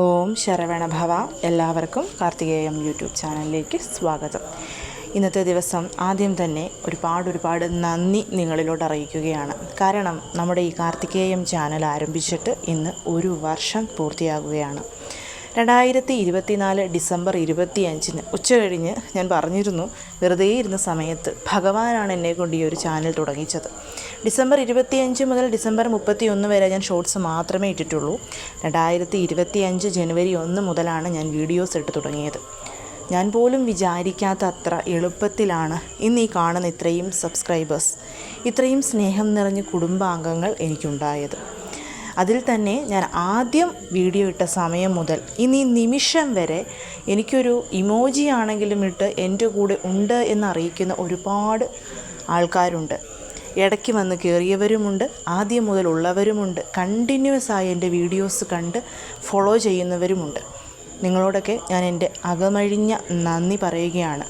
ഓം ശരവണഭവ എല്ലാവർക്കും കാർത്തികേയം യൂട്യൂബ് ചാനലിലേക്ക് സ്വാഗതം. ഇന്നത്തെ ദിവസം ആദ്യം തന്നെ ഒരുപാട് ഒരുപാട് നന്ദി നിങ്ങളിലോട്ട് അറിയിക്കുകയാണ്. കാരണം നമ്മുടെ ഈ കാർത്തികേയം ചാനൽ ആരംഭിച്ചിട്ട് ഇന്ന് ഒരു വർഷം പൂർത്തിയാകുകയാണ്. രണ്ടായിരത്തി ഇരുപത്തിനാല് ഡിസംബർ ഇരുപത്തി അഞ്ചിന് ഉച്ച കഴിഞ്ഞ് ഞാൻ പറഞ്ഞിരുന്നു വെറുതെ ഇരുന്ന സമയത്ത് ഭഗവാനാണ് എന്നെ കൊണ്ട് ഈ ഒരു ചാനൽ തുടങ്ങിച്ചത്. ഡിസംബർ ഇരുപത്തിയഞ്ച് മുതൽ ഡിസംബർ മുപ്പത്തി ഒന്ന് വരെ ഞാൻ ഷോർട്സ് മാത്രമേ ഇട്ടിട്ടുള്ളൂ. രണ്ടായിരത്തി ഇരുപത്തി അഞ്ച് ജനുവരി ഒന്ന് മുതലാണ് ഞാൻ വീഡിയോസ് ഇട്ട് തുടങ്ങിയത്. ഞാൻ പോലും വിചാരിക്കാത്ത അത്ര എളുപ്പത്തിലാണ് ഇന്ന് ഈ കാണുന്ന ഇത്രയും സബ്സ്ക്രൈബേഴ്സ് ഇത്രയും സ്നേഹം നിറഞ്ഞ കുടുംബാംഗങ്ങൾ എനിക്കുണ്ടായത്. അതിൽ തന്നെ ഞാൻ ആദ്യം വീഡിയോ ഇട്ട സമയം മുതൽ ഇനി നിമിഷം വരെ എനിക്കൊരു ഇമോജി ആണെങ്കിലും ഇട്ട് എന്റെ കൂടെ ഉണ്ട് എന്ന് അറിയിക്കുന്ന ഒരുപാട് ആൾക്കാരുണ്ട്. ഇടയ്ക്ക് വന്ന് കയറിയവരുമുണ്ട്. ആദ്യം മുതൽ ഉള്ളവരുമുണ്ട്. കണ്ടിന്യൂസ് ആയി എന്റെ വീഡിയോസ് കണ്ട് ഫോളോ ചെയ്യുന്നവരുമുണ്ട്. നിങ്ങളോടൊക്കെ ഞാൻ എന്റെ അകമഴിഞ്ഞ നന്ദി പറയുകയാണ്.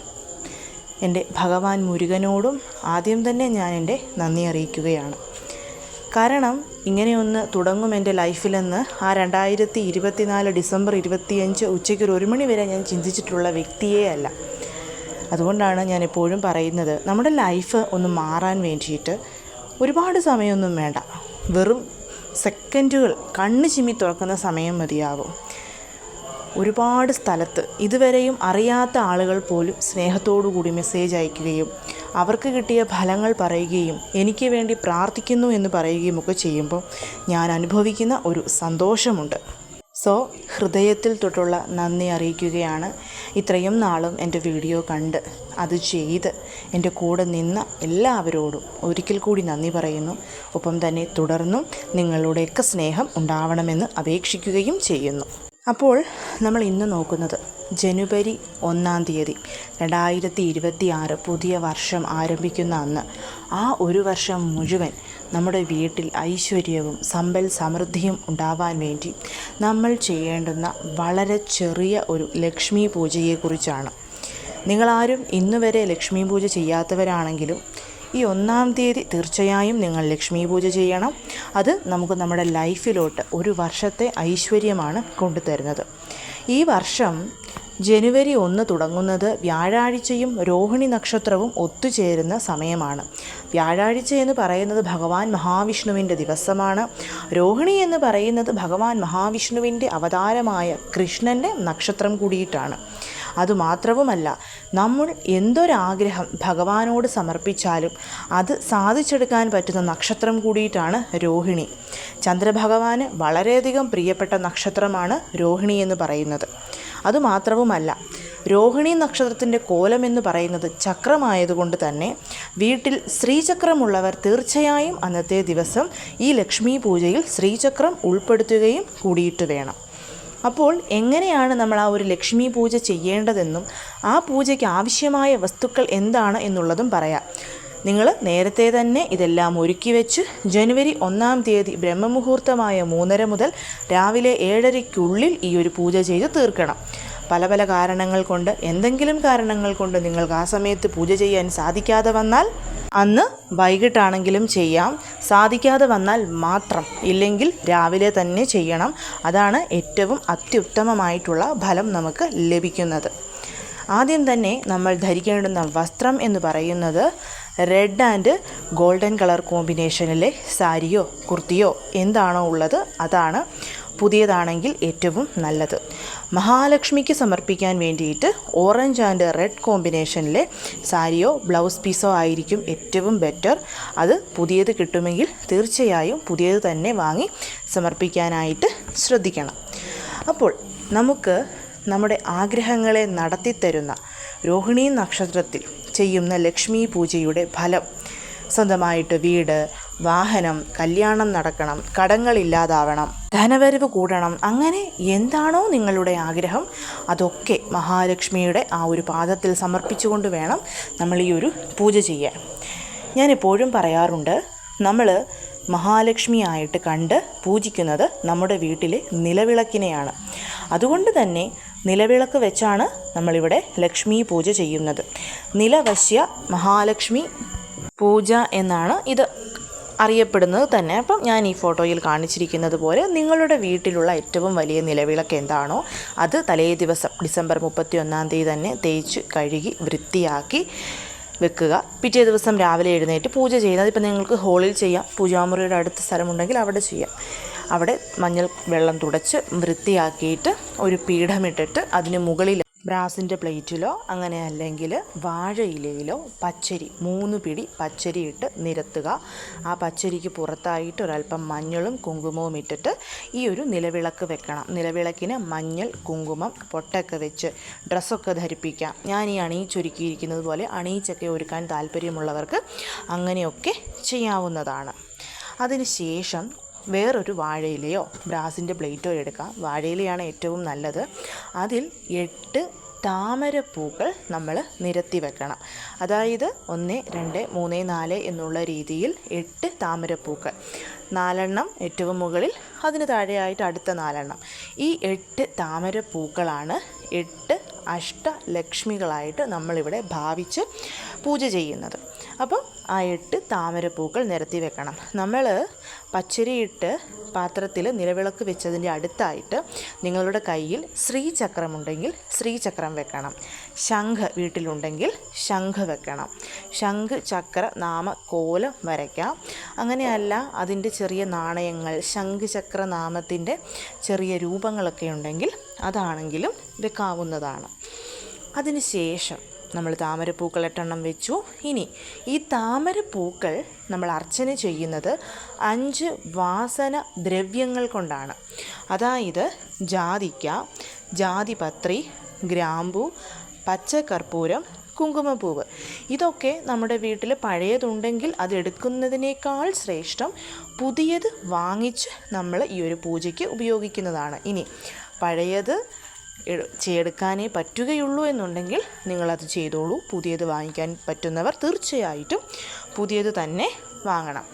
എന്റെ ഭഗവാൻ മുരുകനോടും ആദ്യം തന്നെ ഞാൻ എന്റെ നന്ദി അറിയിക്കുകയാണ്. കാരണം ഇങ്ങനെയൊന്ന് തുടങ്ങും എന്റെ ലൈഫിലെന്ന് ആ രണ്ടായിരത്തി ഇരുപത്തിനാല് ഡിസംബർ ഇരുപത്തിയഞ്ച് ഉച്ചയ്ക്ക് ഒരു മണി വരെ ഞാൻ ചിന്തിച്ചിട്ടുള്ള വ്യക്തിയേ അല്ല. അതുകൊണ്ടാണ് ഞാൻ എപ്പോഴും പറയുന്നത് നമ്മുടെ ലൈഫ് ഒന്ന് മാറാൻ വേണ്ടിയിട്ട് ഒരുപാട് സമയമൊന്നും വേണ്ട. വെറും സെക്കൻഡുകൾ കണ്ണ് ചിമ്മി തുറക്കുന്ന സമയം മതിയാകും ഒരുപാട് സ്ഥലത്ത് ഇതുവരെയും അറിയാത്ത ആളുകൾ പോലും സ്നേഹത്തോടു കൂടി മെസ്സേജ് അയക്കുകയും അവർക്ക് കിട്ടിയ ഫലങ്ങൾ പറയുകയും എനിക്ക് വേണ്ടി പ്രാർത്ഥിക്കുന്നു എന്ന് പറയുകയും ഒക്കെ ചെയ്യുമ്പോൾ ഞാൻ അനുഭവിക്കുന്ന ഒരു സന്തോഷമുണ്ട്. സോ ഹൃദയത്തിൽ തൊട്ടുള്ള നന്ദി അറിയിക്കുകയാണ്. ഇത്രയും നാളും എന്റെ വീഡിയോ കണ്ട് അത് ചെയ്ത് എന്റെ കൂടെ നിന്ന എല്ലാവരോടും ഒരിക്കൽ കൂടി നന്ദി പറയുന്നു. ഒപ്പം തന്നെ തുടർന്നും നിങ്ങളുടെയൊക്കെ സ്നേഹം ഉണ്ടാവണമെന്ന് അപേക്ഷിക്കുകയും ചെയ്യുന്നു. അപ്പോൾ നമ്മൾ ഇന്ന് നോക്കുന്നത് ജനുവരി ഒന്നാം തീയതി രണ്ടായിരത്തി ഇരുപത്തി ആറ് പുതിയ വർഷം ആരംഭിക്കുന്ന അന്ന്. ആ ഒരു വർഷം മുഴുവൻ നമ്മുടെ വീട്ടിൽ ഐശ്വര്യവും സമ്പൽ സമൃദ്ധിയും ഉണ്ടാവാൻ വേണ്ടി നമ്മൾ ചെയ്യേണ്ടുന്ന വളരെ ചെറിയ ഒരു ലക്ഷ്മി പൂജയെക്കുറിച്ചാണ്. നിങ്ങളാരും ഇന്നുവരെ ലക്ഷ്മി പൂജ ചെയ്യാത്തവരാണെങ്കിലും ഈ ഒന്നാം തീയതി തീർച്ചയായും നിങ്ങൾ ലക്ഷ്മി പൂജ ചെയ്യണം. അത് നമുക്ക് നമ്മുടെ ലൈഫിലോട്ട് ഒരു വർഷത്തെ ഐശ്വര്യമാണ് കൊണ്ടുതരുന്നത്. ഈ വർഷം ജനുവരി ഒന്ന് തുടങ്ങുന്നത് വ്യാഴാഴ്ചയും രോഹിണി നക്ഷത്രവും ഒത്തുചേരുന്ന സമയമാണ്. വ്യാഴാഴ്ച എന്ന് പറയുന്നത് ഭഗവാൻ മഹാവിഷ്ണുവിന്റെ ദിവസമാണ്. രോഹിണി എന്ന് പറയുന്നത് ഭഗവാൻ മഹാവിഷ്ണുവിന്റെ അവതാരമായ കൃഷ്ണന്റെ നക്ഷത്രം കൂടിയിട്ടാണ്. അതുമാത്രവുമല്ല നമ്മൾ എന്തൊരാഗ്രഹം ഭഗവാനോട് സമർപ്പിച്ചാലും അത് സാധിച്ചെടുക്കാൻ പറ്റുന്ന നക്ഷത്രം കൂടിയിട്ടാണ് രോഹിണി. ചന്ദ്രഭഗവാന് വളരെയധികം പ്രിയപ്പെട്ട നക്ഷത്രമാണ് രോഹിണി എന്ന് പറയുന്നത്. അതുമാത്രവുമല്ല രോഹിണി നക്ഷത്രത്തിന്റെ കോലം എന്ന് പറയുന്നത് ചക്രമായതുകൊണ്ട് തന്നെ വീട്ടിൽ ശ്രീചക്രമുള്ളവർ തീർച്ചയായും അന്നത്തെ ദിവസം ഈ ലക്ഷ്മി പൂജയിൽ ശ്രീചക്രം ഉൾപ്പെടുത്തുകയും കൂടിയിട്ട് വേണം. അപ്പോൾ എങ്ങനെയാണ് നമ്മൾ ആ ഒരു ലക്ഷ്മി പൂജ ചെയ്യേണ്ടതെന്നും ആ പൂജയ്ക്ക് ആവശ്യമായ വസ്തുക്കൾ എന്താണ് എന്നുള്ളതും പറയാം. നിങ്ങൾ നേരത്തെ തന്നെ ഇതെല്ലാം ഒരുക്കി വെച്ച് ജനുവരി ഒന്നാം തീയതി ബ്രഹ്മമുഹൂർത്തമായ മൂന്നര മുതൽ രാവിലെ ഏഴരയ്ക്കുള്ളിൽ ഈ ഒരു പൂജ ചെയ്ത് തീർക്കണം. പല പല കാരണങ്ങൾ കൊണ്ട് എന്തെങ്കിലും കാരണങ്ങൾ കൊണ്ട് നിങ്ങൾക്ക് ആ സമയത്ത് പൂജ ചെയ്യാൻ സാധിക്കാതെ വന്നാൽ അന്ന് വൈകിട്ടാണെങ്കിലും ചെയ്യാം. സാധിക്കാതെ വന്നാൽ മാത്രം. ഇല്ലെങ്കിൽ രാവിലെ തന്നെ ചെയ്യണം. അതാണ് ഏറ്റവും അത്യുത്തമമായിട്ടുള്ള ഫലം നമുക്ക് ലഭിക്കുന്നത്. ആദ്യം തന്നെ നമ്മൾ ധരിക്കേണ്ടുന്ന വസ്ത്രം എന്ന് പറയുന്നത് റെഡ് ആൻഡ് ഗോൾഡൻ കളർ കോമ്പിനേഷനിലെ സാരിയോ കുർത്തിയോ എന്താണോ ഉള്ളത് അതാണ്. പുതിയതാണെങ്കിൽ ഏറ്റവും നല്ലത്. മഹാലക്ഷ്മിക്ക് സമർപ്പിക്കാൻ വേണ്ടിയിട്ട് ഓറഞ്ച് ആൻഡ് റെഡ് കോമ്പിനേഷനിലെ സാരിയോ ബ്ലൗസ് പീസോ ആയിരിക്കും ഏറ്റവും ബെറ്റർ അത് പുതിയത് കിട്ടുമെങ്കിൽ തീർച്ചയായും പുതിയത് തന്നെ വാങ്ങി സമർപ്പിക്കാനായിട്ട് ശ്രദ്ധിക്കണം. അപ്പോൾ നമുക്ക് നമ്മുടെ ആഗ്രഹങ്ങളെ നടത്തിത്തരുന്ന രോഹിണി നക്ഷത്രത്തിൽ ചെയ്യുന്ന ലക്ഷ്മി പൂജയുടെ ഫലം. സ്വന്തമായിട്ട് വീട് വാഹനം കല്യാണം നടക്കണം കടങ്ങൾ ഇല്ലാതാവണം ധനവരവ് കൂടണം അങ്ങനെ എന്താണോ നിങ്ങളുടെ ആഗ്രഹം അതൊക്കെ മഹാലക്ഷ്മിയുടെ ആ ഒരു പാദത്തിൽ സമർപ്പിച്ചുകൊണ്ട് വേണം നമ്മൾ ഈ ഒരു പൂജ ചെയ്യാൻ. ഞാൻ എപ്പോഴും പറയാറുണ്ട് നമ്മൾ മഹാലക്ഷ്മിയായിട്ട് കണ്ട് പൂജിക്കുന്നത് നമ്മുടെ വീട്ടിലെ നിലവിളക്കിനെയാണ്. അതുകൊണ്ട് തന്നെ നിലവിളക്ക് വെച്ചാണ് നമ്മളിവിടെ ലക്ഷ്മി പൂജ ചെയ്യുന്നത്. നിലവശ്യ മഹാലക്ഷ്മി പൂജ എന്നാണ് ഇത്. അറിയപ്പെടുന്നത് തന്നെ. അപ്പം ഞാൻ ഈ ഫോട്ടോയിൽ കാണിച്ചിരിക്കുന്നത് പോലെ നിങ്ങളുടെ വീട്ടിലുള്ള ഏറ്റവും വലിയ നിലവിളക്ക് എന്താണോ അത് തലേ ദിവസം ഡിസംബർ മുപ്പത്തി ഒന്നാം തീയതി തന്നെ തേച്ച് കഴുകി വൃത്തിയാക്കി വെക്കുക. പിറ്റേ ദിവസം രാവിലെ എഴുന്നേറ്റ് പൂജ ചെയ്യുന്നത്. ഇപ്പം നിങ്ങൾക്ക് ഹോളിൽ ചെയ്യാം. പൂജാമുറിയുടെ അടുത്ത സ്ഥലമുണ്ടെങ്കിൽ അവിടെ ചെയ്യാം. അവിടെ മഞ്ഞൾ വെള്ളം തുടച്ച് വൃത്തിയാക്കിയിട്ട് ഒരു പീഠമിട്ടിട്ട് അതിന് മുകളിൽ ബ്രാസിന്റെ പ്ലേറ്റിലോ അങ്ങനെ അല്ലെങ്കിൽ വാഴയിലയിലോ പച്ചരി മൂന്ന് പിടി പച്ചരി ഇട്ട് നിരത്തുക. ആ പച്ചരിക്ക് പുറത്തായിട്ട് ഒരല്പം മഞ്ഞളും കുങ്കുമവും ഇട്ടിട്ട് ഈ ഒരു നിലവിളക്ക് വെക്കണം. നിലവിളക്കിന് മഞ്ഞൾ കുങ്കുമം പൊട്ടൊക്കെ വെച്ച് ഡ്രസ്സൊക്കെ ധരിപ്പിക്കാം. ഞാൻ ഈ അണിയിച്ചൊരുക്കിയിരിക്കുന്നത് പോലെ അണിയിച്ചൊക്കെ ഒരുക്കാൻ താല്പര്യമുള്ളവർക്ക് അങ്ങനെയൊക്കെ ചെയ്യാവുന്നതാണ്. അതിനുശേഷം വേറൊരു വാഴയിലയോ ബ്രാസിന്റെ പ്ലേറ്റോ എടുക്കാം. വാഴയിലയാണ് ഏറ്റവും നല്ലത്. അതിൽ എട്ട് താമരപ്പൂക്കൾ നമ്മൾ നിരത്തി വെക്കണം. അതായത് ഒന്ന് രണ്ട് മൂന്ന് നാല് എന്നുള്ള രീതിയിൽ എട്ട് താമരപ്പൂക്കൾ. നാലെണ്ണം ഏറ്റവും മുകളിൽ അതിന് താഴെയായിട്ട് അടുത്ത നാലെണ്ണം. ഈ എട്ട് താമരപ്പൂക്കളാണ് എട്ട് അഷ്ടലക്ഷ്മികളായിട്ട് നമ്മളിവിടെ ഭാവിച്ച് പൂജ ചെയ്യുന്നത്. അപ്പോൾ ആ എട്ട് താമരപ്പൂക്കൾ നിരത്തി വെക്കണം. നമ്മൾ പച്ചരിയിട്ട് പാത്രത്തിൽ നിലവിളക്ക് വെച്ചതിന്റെ അടുത്തായിട്ട് നിങ്ങളുടെ കയ്യിൽ ശ്രീചക്രമുണ്ടെങ്കിൽ ശ്രീചക്രം വെക്കണം. ശംഖ് വീട്ടിലുണ്ടെങ്കിൽ ശംഖ് വെക്കണം. ശംഖ് ചക്ര നാമ കോലം വരയ്ക്കാം. അങ്ങനെയല്ല അതിന്റെ ചെറിയ നാണയങ്ങൾ ശംഖ് ചക്ര നാമത്തിന്റെ ചെറിയ രൂപങ്ങളൊക്കെ ഉണ്ടെങ്കിൽ അതാണെങ്കിലും വെക്കാവുന്നതാണ്. അതിനുശേഷം നമ്മൾ താമരപ്പൂക്കൾ എട്ടെണ്ണം വെച്ചു. ഇനി ഈ താമരപ്പൂക്കൾ നമ്മൾ അർച്ചന ചെയ്യുന്നത് അഞ്ച് വാസന ദ്രവ്യങ്ങൾ കൊണ്ടാണ്. അതായത് ജാതിക്ക ജാതിപത്രി ഗ്രാമ്പു പച്ചക്കർപ്പൂരം കുങ്കുമപ്പൂവ്. ഇതൊക്കെ നമ്മുടെ വീട്ടിൽ പഴയതുണ്ടെങ്കിൽ അതെടുക്കുന്നതിനേക്കാൾ ശ്രേഷ്ഠം പുതിയത് വാങ്ങിച്ച് നമ്മൾ ഈ ഒരു പൂജയ്ക്ക് ഉപയോഗിക്കുന്നതാണ്. ഇനി പഴയത് ചെയ്തെടുക്കാനേ പറ്റുകയുള്ളൂ എന്നുണ്ടെങ്കിൽ നിങ്ങളത് ചെയ്തോളൂ. പുതിയത് വാങ്ങിക്കാൻ പറ്റുന്നവർ തീർച്ചയായിട്ടും പുതിയത് തന്നെ വാങ്ങണം.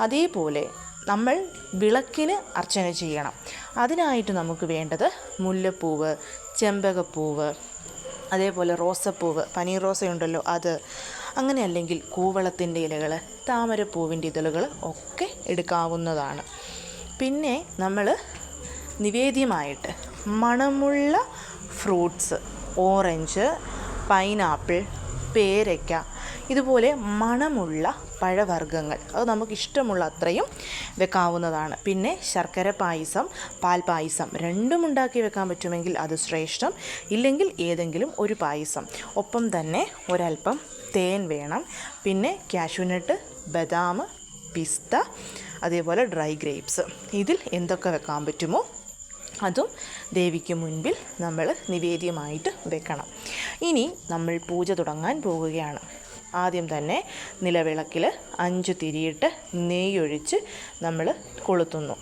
അതേപോലെ നമ്മൾ വിളക്കിന് അർച്ചന ചെയ്യണം. അതിനായിട്ട് നമുക്ക് വേണ്ടത് മുല്ലപ്പൂവ് ചെമ്പകപ്പൂവ് അതേപോലെ റോസപ്പൂവ് പനീർ റോസയുണ്ടല്ലോ അത് അങ്ങനെ അല്ലെങ്കിൽ കൂവളത്തിന്റെ ഇലകൾ താമരപ്പൂവിന്റെ ഇതളുകൾ ഒക്കെ എടുക്കാവുന്നതാണ്. പിന്നെ നമ്മൾ നിവേദ്യമായിട്ട് മണമുള്ള ഫ്രൂട്ട്സ് ഓറഞ്ച് പൈനാപ്പിൾ പേരയ്ക്ക ഇതുപോലെ മണമുള്ള പഴവർഗങ്ങൾ. അത് നമുക്ക് ഇഷ്ടമുള്ള അത്രയും വെക്കാവുന്നതാണ്. പിന്നെ ശർക്കര പായസം പാൽ പായസം രണ്ടും ഉണ്ടാക്കി വെക്കാൻ പറ്റുമെങ്കിൽ അത് ശ്രേഷ്ഠം. ഇല്ലെങ്കിൽ ഏതെങ്കിലും ഒരു പായസം. ഒപ്പം തന്നെ ഒരല്പം തേൻ വേണം. പിന്നെ കാഷ്യൂനട്ട് ബദാം പിസ്ത അതേപോലെ ഡ്രൈ ഗ്രേപ്സ് ഇതിൽ എന്തൊക്കെ വെക്കാൻ പറ്റുമോ? അതും ദേവിക്ക് മുൻപിൽ നമ്മൾ നിവേദ്യമായിട്ട് വെക്കണം. ഇനി നമ്മൾ പൂജ തുടങ്ങാൻ പോകുകയാണ് ആദ്യം തന്നെ നിലവിളക്കിൽ അഞ്ച് തിരിയിട്ട് നെയ്യൊഴിച്ച് നമ്മൾ കൊളുത്തുന്നു.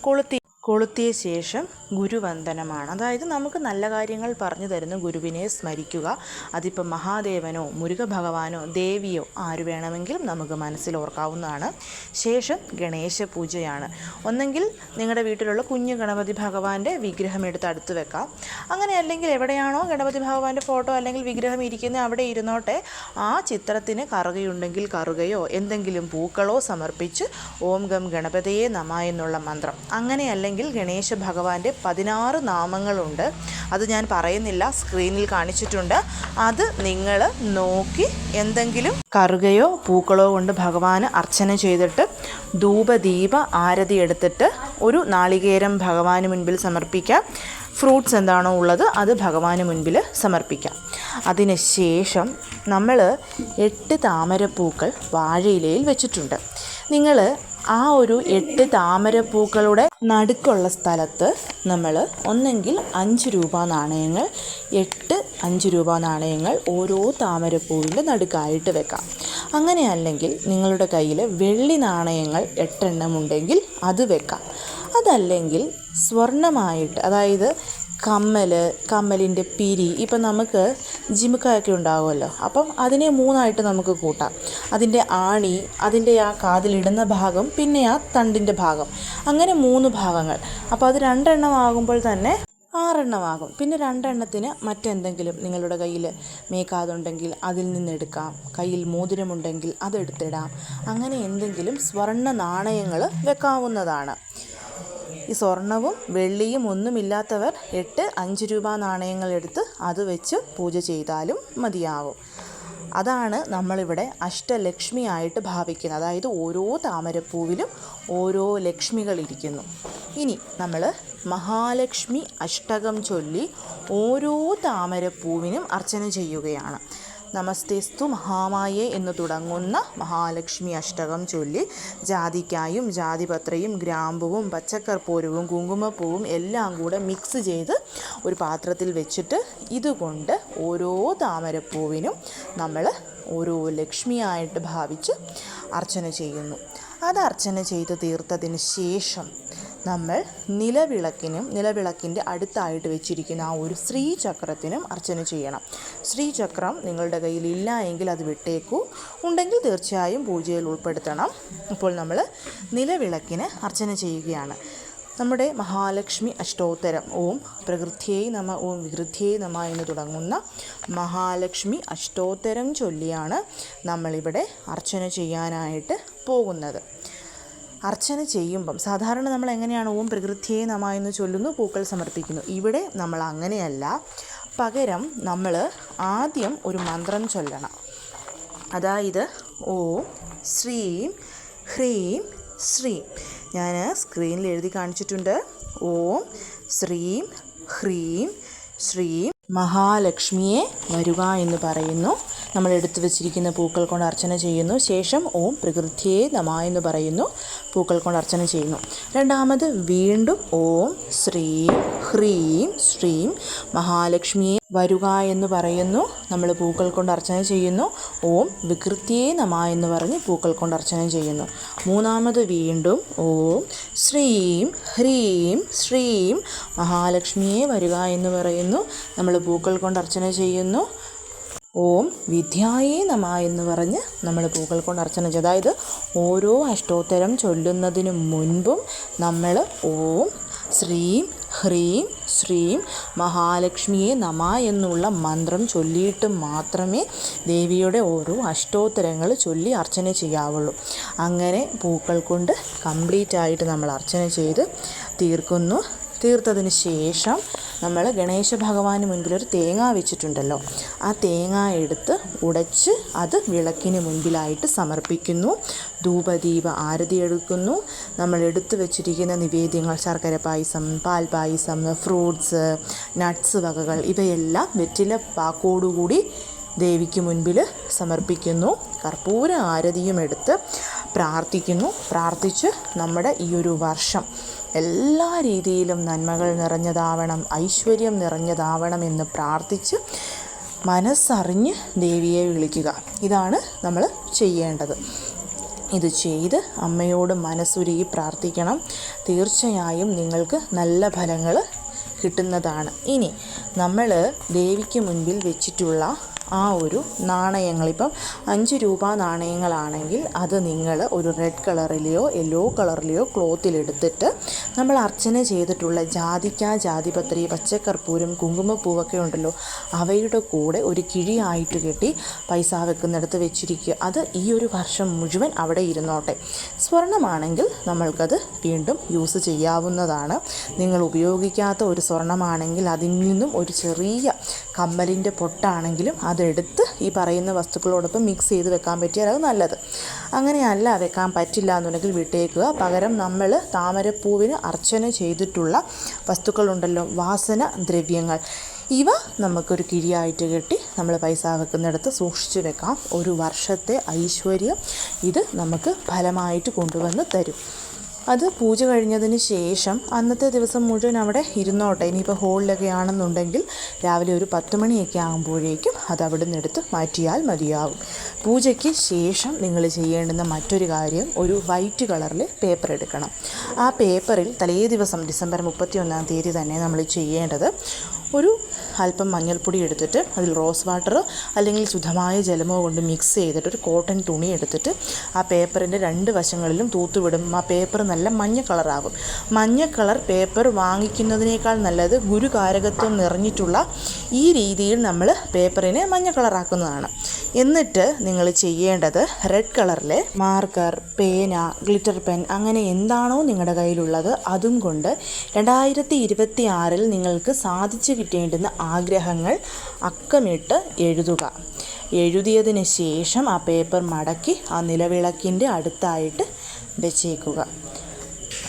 കൊളുത്തി കൊളുത്തിയ ശേഷം ഗുരുവന്ദനമാണ്. അതായത് നമുക്ക് നല്ല കാര്യങ്ങൾ പറഞ്ഞു തരുന്ന ഗുരുവിനെ സ്മരിക്കുക. അതിപ്പോൾ മഹാദേവനോ മുരുക ഭഗവാനോ ദേവിയോ ആര് വേണമെങ്കിലും നമുക്ക് മനസ്സിൽ ഓർക്കാവുന്നതാണ്. ശേഷം ഗണേശ പൂജയാണ്. ഒന്നെങ്കിൽ നിങ്ങളുടെ വീട്ടിലുള്ള കുഞ്ഞു ഗണപതി ഭഗവാന്റെ വിഗ്രഹം എടുത്ത് അടുത്ത് വെക്കാം. അങ്ങനെ അല്ലെങ്കിൽ എവിടെയാണോ ഗണപതി ഭഗവാന്റെ ഫോട്ടോ അല്ലെങ്കിൽ വിഗ്രഹം ഇരിക്കുന്നത് അവിടെ ഇരുന്നോട്ടെ. ആ ചിത്രത്തിന് കറുകയുണ്ടെങ്കിൽ കറുകയോ എന്തെങ്കിലും പൂക്കളോ സമർപ്പിച്ച് ഓം ഗം ഗണപതയെ നമ എന്നുള്ള മന്ത്രം. അങ്ങനെ അല്ലെങ്കിൽ ഗണേശ ഭഗവാന്റെ പതിനാറ് നാമങ്ങളുണ്ട്. അത് ഞാൻ പറയുന്നില്ല സ്ക്രീനിൽ കാണിച്ചിട്ടുണ്ട്. അത് നിങ്ങൾ നോക്കി എന്തെങ്കിലും കറുകയോ പൂക്കളോ കൊണ്ട് ഭഗവാന് അർച്ചന ചെയ്തിട്ട് ധൂപദീപ ആരതി എടുത്തിട്ട് ഒരു നാളികേരം ഭഗവാന് മുൻപിൽ സമർപ്പിക്കാം. ഫ്രൂട്ട്സ് എന്താണോ ഉള്ളത് അത് ഭഗവാന് മുൻപിൽ സമർപ്പിക്കാം. അതിനുശേഷം നമ്മൾ എട്ട് താമരപ്പൂക്കൾ വാഴയിലയിൽ വെച്ചിട്ടുണ്ട്. നിങ്ങൾ ആ ഒരു എട്ട് താമരപ്പൂക്കളുടെ നടുക്കുള്ള സ്ഥലത്ത് നമ്മൾ ഒന്നെങ്കിൽ അഞ്ച് രൂപ നാണയങ്ങൾ എട്ട് അഞ്ച് രൂപ നാണയങ്ങൾ ഓരോ താമരപ്പൂവിന്റെ നടുക്കായിട്ട് വെക്കാം. അങ്ങനെ അല്ലെങ്കിൽ നിങ്ങളുടെ കയ്യിൽ വെള്ളി നാണയങ്ങൾ എട്ടെണ്ണം ഉണ്ടെങ്കിൽ അത് വെക്കാം. അതല്ലെങ്കിൽ സ്വർണമായിട്ട് അതായത് കമ്മൽ കമ്മലിന്റെ പിരി ഇപ്പം നമുക്ക് ജിമുക്കായൊക്കെ ഉണ്ടാകുമല്ലോ അപ്പം അതിനെ മൂന്നായിട്ട് നമുക്ക് കൂട്ടാം. അതിന്റെ ആണി അതിന്റെ ആ കാതിലിടുന്ന ഭാഗം പിന്നെ ആ തണ്ടിന്റെ ഭാഗം. അങ്ങനെ മൂന്ന് ഭാഗങ്ങൾ. അപ്പോൾ അത് രണ്ടെണ്ണം ആകുമ്പോൾ തന്നെ ആറെണ്ണമാകും പിന്നെ രണ്ടെണ്ണത്തിന് മറ്റെന്തെങ്കിലും നിങ്ങളുടെ കയ്യിൽ മേക്കാതുണ്ടെങ്കിൽ അതിൽ നിന്നെടുക്കാം. കയ്യിൽ മോതിരമുണ്ടെങ്കിൽ അതെടുത്തിടാം. അങ്ങനെ എന്തെങ്കിലും സ്വർണ നാണയങ്ങൾ വെക്കാവുന്നതാണ്. ഈ സ്വർണവും വെള്ളിയും ഒന്നുമില്ലാത്തവർ എട്ട് അഞ്ച് രൂപ നാണയങ്ങൾ എടുത്ത് അത് വെച്ച് പൂജ ചെയ്താലും മതിയാവും. അതാണ് നമ്മളിവിടെ അഷ്ടലക്ഷ്മിയായിട്ട് ഭാവിക്കുന്നത്. അതായത് ഓരോ താമരപ്പൂവിലും ഓരോ ലക്ഷ്മികൾ ഇരിക്കുന്നു. ഇനി നമ്മൾ മഹാലക്ഷ്മി അഷ്ടകം ചൊല്ലി ഓരോ താമരപ്പൂവിനും അർച്ചന ചെയ്യുകയാണ്. നമസ്തേസ്തു മഹാമായേ എന്ന് തുടങ്ങുന്ന മഹാലക്ഷ്മി അഷ്ടകം ചൊല്ലി ജാതിക്കായും ജാതിപത്രയും ഗ്രാമ്പുവും പച്ചക്കർപ്പൂരവും കുങ്കുമപ്പൂവും എല്ലാം കൂടെ മിക്സ് ചെയ്ത് ഒരു പാത്രത്തിൽ വെച്ചിട്ട് ഇതുകൊണ്ട് ഓരോ താമരപ്പൂവിനും നമ്മൾ ഓരോ ലക്ഷ്മിയായിട്ട് ഭാവിച്ച് അർച്ചന ചെയ്യുന്നു. അത് അർച്ചന ചെയ്ത് തീർത്തതിന് ശേഷം നമ്മൾ നിലവിളക്കിനും നിലവിളക്കിന്റെ അടുത്തായിട്ട് വെച്ചിരിക്കുന്ന ആ ഒരു ശ്രീചക്രത്തിനും അർച്ചന ചെയ്യണം. ശ്രീചക്രം നിങ്ങളുടെ കയ്യിൽ ഇല്ല എങ്കിൽ അത് വിട്ടേക്കൂ. ഉണ്ടെങ്കിൽ തീർച്ചയായും പൂജയിൽ ഉൾപ്പെടുത്തണം. അപ്പോൾ നമ്മൾ നിലവിളക്കിന് അർച്ചന ചെയ്യുകയാണ്. നമ്മുടെ മഹാലക്ഷ്മി അഷ്ടോത്തരം ഓം പ്രകൃതിയെ നമ ഓം വികൃതിയെ നമ എന്ന് തുടങ്ങുന്ന മഹാലക്ഷ്മി അഷ്ടോത്തരം ചൊല്ലിയാണ് നമ്മളിവിടെ അർച്ചന ചെയ്യാനായിട്ട് പോകുന്നത്. അർച്ചന ചെയ്യുമ്പം സാധാരണ നമ്മൾ എങ്ങനെയാണ് ഓം പ്രകൃതിയെ നമ എന്ന് ചൊല്ലുന്നു പൂക്കൾ സമർപ്പിക്കുന്നു. ഇവിടെ നമ്മൾ അങ്ങനെയല്ല. പകരം നമ്മൾ ആദ്യം ഒരു മന്ത്രം ചൊല്ലണം. അതായത് ഓം ശ്രീം ഹ്രീം ശ്രീം. ഞാൻ സ്ക്രീനിൽ എഴുതി കാണിച്ചിട്ടുണ്ട്. ഓം ശ്രീം ഹ്രീം ശ്രീം മഹാലക്ഷ്മിയെ വരുക എന്ന് പറയുന്നു. നമ്മൾ എടുത്തു വെച്ചിരിക്കുന്ന പൂക്കൾ കൊണ്ട് അർച്ചന ചെയ്യുന്നു. ശേഷം ഓം പ്രകൃതിയെ നമ എന്ന് പറയുന്നു. പൂക്കൾ കൊണ്ട് അർച്ചന ചെയ്യുന്നു. രണ്ടാമത് വീണ്ടും ഓം ശ്രീം ഹ്രീം ശ്രീം മഹാലക്ഷ്മിയെ വരുക എന്ന് പറയുന്നു. നമ്മൾ പൂക്കൾ കൊണ്ട് അർച്ചന ചെയ്യുന്നു. ഓം വികൃതിയെ നമ എന്ന് പറഞ്ഞ് പൂക്കൾ കൊണ്ട് അർച്ചന ചെയ്യുന്നു. മൂന്നാമത് വീണ്ടും ഓം ശ്രീം ഹ്രീം ശ്രീം മഹാലക്ഷ്മിയെ വരുക എന്ന് പറയുന്നു. നമ്മൾ പൂക്കൾ കൊണ്ട് അർച്ചന ചെയ്യുന്നു. ഓം വിദ്യായേ നമ എന്ന് പറഞ്ഞ് നമ്മൾ പൂക്കൾ കൊണ്ട് അർച്ചന ചെയ്തു. അതായത് ഓരോ അഷ്ടോത്തരം ചൊല്ലുന്നതിന് മുൻപും നമ്മൾ ഓം ശ്രീം ഹ്രീം ശ്രീം മഹാലക്ഷ്മിയെ നമ എന്നുള്ള മന്ത്രം ചൊല്ലിയിട്ട് മാത്രമേ ദേവിയുടെ ഓരോ അഷ്ടോത്തരങ്ങൾ ചൊല്ലി അർച്ചന ചെയ്യാവുള്ളൂ. അങ്ങനെ പൂക്കൾ കൊണ്ട് കംപ്ലീറ്റ് ആയിട്ട് നമ്മൾ അർച്ചന ചെയ്ത് തീർക്കുന്നു. തീർത്തതിന് ശേഷം നമ്മൾ ഗണേശ ഭഗവാന് മുൻപിൽ ഒരു തേങ്ങ വെച്ചിട്ടുണ്ടല്ലോ. ആ തേങ്ങ എടുത്ത് ഉടച്ച് അത് വിളക്കിന് മുൻപിലായിട്ട് സമർപ്പിക്കുന്നു. ധൂപദീപ ആരതി എടുക്കുന്നു. നമ്മൾ എടുത്തു വെച്ചിരിക്കുന്ന നിവേദ്യങ്ങൾ ശർക്കര പായസം പാൽ പായസം ഫ്രൂട്ട്സ് നട്ട്സ് വകകൾ ഇവയെല്ലാം വെറ്റില പാക്കോടുകൂടി ദേവിക്ക് മുൻപിൽ സമർപ്പിക്കുന്നു. കർപ്പൂര ആരതിയും എടുത്ത് പ്രാർത്ഥിക്കുന്നു. പ്രാർത്ഥിച്ച് നമ്മുടെ ഈ ഒരു വർഷം എല്ലാ രീതിയിലും നന്മകൾ നിറഞ്ഞതാവണം ഐശ്വര്യം നിറഞ്ഞതാവണം എന്ന് പ്രാർത്ഥിച്ച് മനസ്സറിഞ്ഞ് ദേവിയെ വിളിക്കുക. ഇതാണ് നമ്മൾ ചെയ്യേണ്ടത്. ഇത് ചെയ്ത് അമ്മയോട് മനസ്സുരുകി പ്രാർത്ഥിക്കണം. തീർച്ചയായും നിങ്ങൾക്ക് നല്ല ഫലങ്ങൾ കിട്ടുന്നതാണ്. ഇനി നമ്മൾ ദേവിക്ക് മുൻപിൽ വെച്ചിട്ടുള്ള ആ ഒരു നാണയങ്ങൾ. ഇപ്പം അഞ്ച് രൂപ നാണയങ്ങളാണെങ്കിൽ അത് നിങ്ങൾ ഒരു റെഡ് കളറിലെയോ യെല്ലോ കളറിലെയോ ക്ലോത്തിലെടുത്തിട്ട് നമ്മൾ അർച്ചന ചെയ്തിട്ടുള്ള ജാതിക്ക ജാതിപത്രി പച്ചക്കർപ്പൂരം കുങ്കുമപ്പൂവൊക്കെ ഉണ്ടല്ലോ അവയുടെ കൂടെ ഒരു കിഴിയായിട്ട് കെട്ടി പൈസ വെക്കുന്നിടത്ത് വെച്ചിരിക്കുക. അത് ഈ ഒരു വർഷം മുഴുവൻ അവിടെ ഇരുന്നോട്ടെ. സ്വർണമാണെങ്കിൽ നമ്മൾക്കത് വീണ്ടും യൂസ് ചെയ്യാവുന്നതാണ്. നിങ്ങൾ ഉപയോഗിക്കാത്ത ഒരു സ്വർണമാണെങ്കിൽ അതിൽ നിന്നും ഒരു ചെറിയ കമ്മലിന്റെ പൊട്ടാണെങ്കിലും അതെടുത്ത് ഈ പറയുന്ന വസ്തുക്കളോടൊപ്പം മിക്സ് ചെയ്ത് വെക്കാൻ പറ്റിയാൽ അത് നല്ലത്. അങ്ങനെയല്ല വെക്കാൻ പറ്റില്ല എന്നുണ്ടെങ്കിൽ വിട്ടേക്കുക. പകരം നമ്മൾ താമരപ്പൂവിന് അർച്ചന ചെയ്തിട്ടുള്ള വസ്തുക്കളുണ്ടല്ലോ വാസന ദ്രവ്യങ്ങൾ. ഇവ നമുക്കൊരു കിഴിയായിട്ട് കെട്ടി നമ്മൾ പൈസ വെക്കുന്നിടത്ത് സൂക്ഷിച്ചു വെക്കാം. ഒരു വർഷത്തെ ഐശ്വര്യം ഇത് നമുക്ക് ഫലമായിട്ട് കൊണ്ടുവന്ന് തരും. അത് പൂജ കഴിഞ്ഞതിന് ശേഷം അന്നത്തെ ദിവസം മുഴുവൻ അവിടെ ഇരുന്നോട്ടെ. ഇനിയിപ്പോൾ ഹോളിലൊക്കെ ആണെന്നുണ്ടെങ്കിൽ രാവിലെ ഒരു പത്ത് മണിയൊക്കെ ആകുമ്പോഴേക്കും അത് അവിടെ നിന്ന് എടുത്ത് മാറ്റിയാൽ മതിയാകും പൂജയ്ക്ക് ശേഷം നിങ്ങൾ ചെയ്യേണ്ടുന്ന മറ്റൊരു കാര്യം ഒരു വൈറ്റ് കളറിൽ പേപ്പർ എടുക്കണം. ആ പേപ്പറിൽ തലേ ദിവസം ഡിസംബർ മുപ്പത്തി ഒന്നാം തീയതി തന്നെ നമ്മൾ ചെയ്യേണ്ടത് ഒരു അല്പം മഞ്ഞൾപ്പൊടി എടുത്തിട്ട് അതിൽ റോസ് വാട്ടർ അല്ലെങ്കിൽ ശുദ്ധമായ ജലമോ കൊണ്ട് മിക്സ് ചെയ്തിട്ട് ഒരു കോട്ടൺ തുണി എടുത്തിട്ട് ആ പേപ്പറിന്റെ രണ്ട് വശങ്ങളിലും തൂത്തുവിടും. ആ പേപ്പർ നല്ല മഞ്ഞ കളറാകും. മഞ്ഞ കളർ പേപ്പർ വാങ്ങിക്കുന്നതിനേക്കാൾ നല്ലത് ഗുരുകാരകത്വം നിറഞ്ഞിട്ടുള്ള ഈ രീതിയിൽ നമ്മൾ പേപ്പറിനെ മഞ്ഞ കളറാക്കുന്നതാണ്. എന്നിട്ട് നിങ്ങൾ ചെയ്യേണ്ടത് റെഡ് കളറിലെ മാർക്കർ പേന ഗ്ലിറ്റർ പെൻ അങ്ങനെ എന്താണോ നിങ്ങളുടെ കയ്യിലുള്ളത് അതും കൊണ്ട് രണ്ടായിരത്തി ഇരുപത്തി ആറിൽ നിങ്ങൾക്ക് സാധിച്ചു കിട്ടേണ്ടുന്ന ആഗ്രഹങ്ങൾ അക്കമിട്ട് എഴുതുക. എഴുതിയതിന് ശേഷം ആ പേപ്പർ മടക്കി ആ നിലവിളക്കിന്റെ അടുത്തായിട്ട് വെച്ചേക്കുക.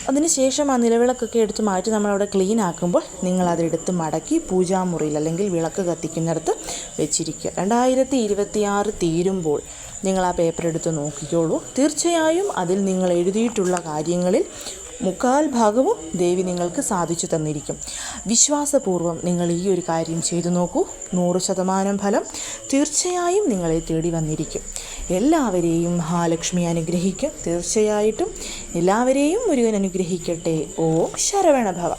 അതിനുശേഷം ആ നിലവിളക്കൊക്കെ എടുത്ത് മാറ്റി നമ്മളവിടെ ക്ലീൻ ആക്കുമ്പോൾ നിങ്ങളതെടുത്ത് മടക്കി പൂജാമുറിയിൽ അല്ലെങ്കിൽ വിളക്ക് കത്തിക്കുന്നിടത്ത് വെച്ചിരിക്കുക. രണ്ടായിരത്തി ഇരുപത്തിയാറ് തീരുമ്പോൾ നിങ്ങൾ ആ പേപ്പർ എടുത്ത് നോക്കിക്കോളൂ. തീർച്ചയായും അതിൽ നിങ്ങൾ എഴുതിയിട്ടുള്ള കാര്യങ്ങളിൽ മുക്കാൽ ഭാഗവും ദേവി നിങ്ങൾക്ക് സാധിച്ചു തന്നിരിക്കും. വിശ്വാസപൂർവം നിങ്ങൾ ഈ ഒരു കാര്യം ചെയ്തു നോക്കൂ. നൂറ് ശതമാനം ഫലം തീർച്ചയായും നിങ്ങളെ തേടി വന്നിരിക്കും. എല്ലാവരെയും മഹാലക്ഷ്മി അനുഗ്രഹിക്കും. തീർച്ചയായിട്ടും എല്ലാവരെയും മുരുകൻ അനുഗ്രഹിക്കട്ടെ. ഓം ശരവണഭവ.